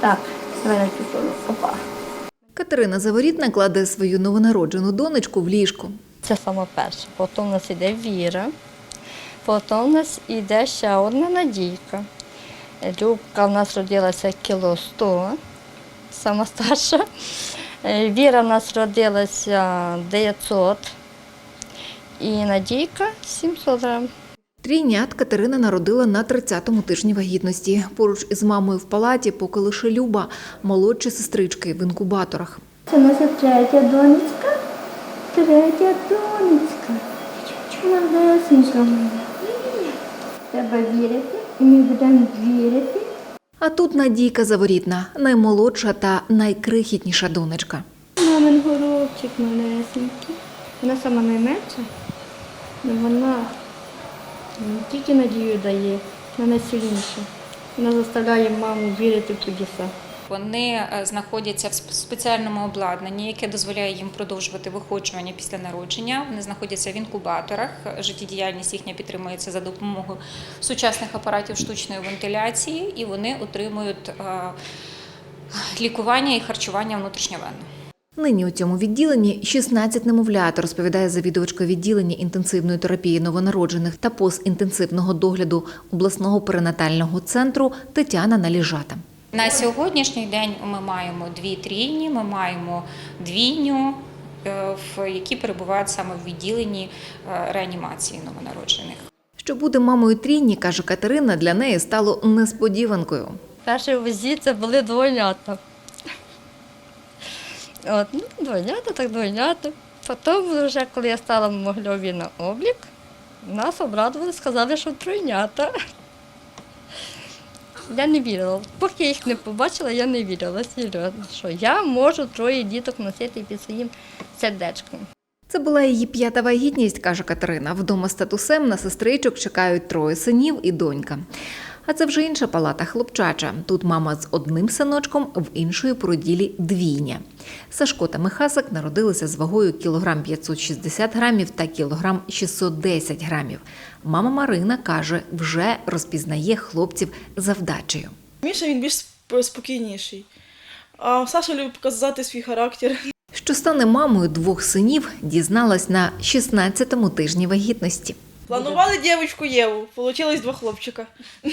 Так, давай на. Опа. Катерина Заворітна кладе свою новонароджену донечку в ліжко. Це саме перше. Потім у нас іде Віра. Потім у нас іде ще одна Надійка. Любка у нас родилася кіло 100, сама старша. Е, Віра у нас родилася 900 і Надійка 700 грам. Трійнят Катерина народила на 30-му тижні вагітності. Поруч із мамою в палаті, поки лише Люба, молодші сестрички в інкубаторах. Це наша третя донечка. Третя донечка. Малесенька моя. Треба вірити, і ми будемо вірити. А тут Надійка Заворітна, наймолодша та найкрихітніша донечка. Мамин горобчик малесенький. Вона сама найменша, але вона тільки надію дає, вона найсильніша. Вона заставляє маму вірити в чудеса. Вони е, знаходяться в спеціальному обладнанні, яке дозволяє їм продовжувати виходжування після народження. Вони знаходяться в інкубаторах. Життєдіяльність їхня підтримується за допомогою сучасних апаратів штучної вентиляції, і вони отримують е, лікування і харчування внутрішньовенно. Нині у цьому відділенні 16 немовлят, розповідає завідувачка відділення інтенсивної терапії новонароджених та постінтенсивного догляду обласного перинатального центру Тетяна Наліжата. На сьогоднішній день ми маємо дві трійні, ми маємо двійню, е, в- які перебувають саме в відділенні е, реанімації новонароджених. Що буде мамою трійні, каже Катерина, для неї стало несподіванкою. Перший візит це були двойнята. От, ну, двойнята, так двойнята. Потім, вже коли я стала в Могльові на облік, нас обрадували, сказали, що тройнята. Я не вірила. Поки я їх не побачила, я не вірила серйозно, що я можу троє діток носити під своїм сердечком. Це була її п'ята вагітність, каже Катерина. Вдома з на сестричок чекають троє синів і донька. А це вже інша палата хлопчача. Тут мама з одним синочком, в іншої породілі двійня. Сашко та Михасик народилися з вагою кілограм 560 грамів та кілограм 610 грамів. Мама Марина каже, вже розпізнає хлопців за вдачею. Міша він більш спокійніший. А Саша любить показати свій характер. Що стане мамою двох синів, дізналась на 16-му тижні вагітності. Планували дівчинку Єву, получилось два хлопчика.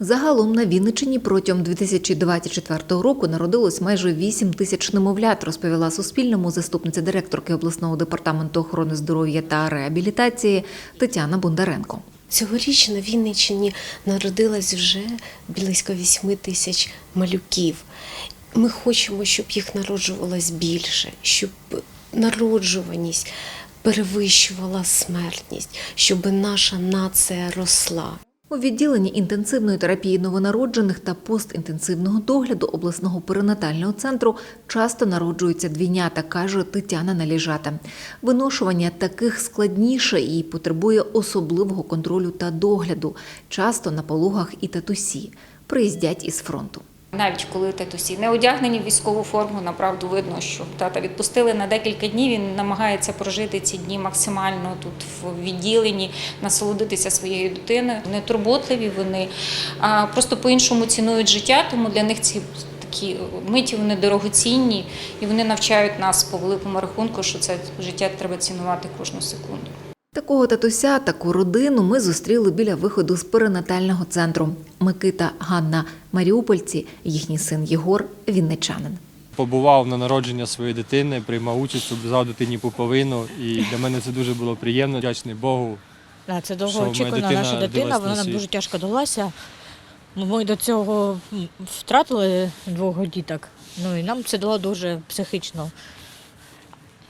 Загалом на Вінниччині протягом 2024 року народилось майже 8 тисяч немовлят, розповіла Суспільному заступниця директорки обласного департаменту охорони здоров'я та реабілітації Тетяна Бондаренко. Цьогоріч на Вінниччині народилось вже близько 8 тисяч малюків. Ми хочемо, щоб їх народжувалось більше, щоб народжуваність перевищувала смертність, щоб наша нація росла. У відділенні інтенсивної терапії новонароджених та постінтенсивного догляду обласного перинатального центру часто народжуються двійнята, каже Тетяна Наліжата. Виношування таких складніше і потребує особливого контролю та догляду. Часто на пологах і татусі приїздять із фронту. Навіть коли татусі не одягнені в військову форму, направду видно, що тата відпустили на декілька днів. Він намагається прожити ці дні максимально тут в відділенні, насолодитися своєю дитиною. Вони турботливі, вони просто по-іншому цінують життя, тому для них ці такі миті вони дорогоцінні, і вони навчають нас по великому рахунку, що це життя треба цінувати кожну секунду. Такого татуся, таку родину ми зустріли біля виходу з перинатального центру. Микита, Ганна, Маріупольці, їхній син Єгор, вінничанин. побував на народження своєї дитини, приймав участь, обзав дитині пуповину. І для мене це дуже було приємно. Вдячний Богу. Це довго очікувана дитина наша дитина, вона нам дуже тяжко далася. Ну, Ми до цього втратили двох діток. Ну і нам це дало дуже психічно.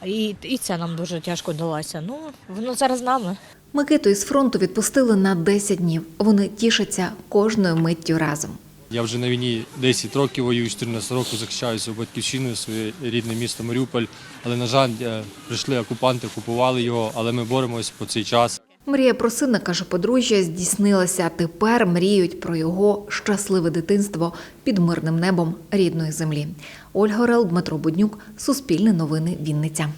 І, і це нам дуже тяжко далося. Ну, воно зараз з нами. Микиту із фронту відпустили на 10 днів. Вони тішаться кожною миттю разом. Я вже на війні 10 років воюю, 14 років захищаю свою батьківщину, своє рідне місто Маріуполь. Але, на жаль, е, прийшли окупанти, окупували його, але ми боремось по цей час. Мрія про сина, каже подружжя, здійснилася. Тепер мріють про його щасливе дитинство під мирним небом рідної землі. Ольга Орел, Дмитро Буднюк, Суспільне новини, Вінниця.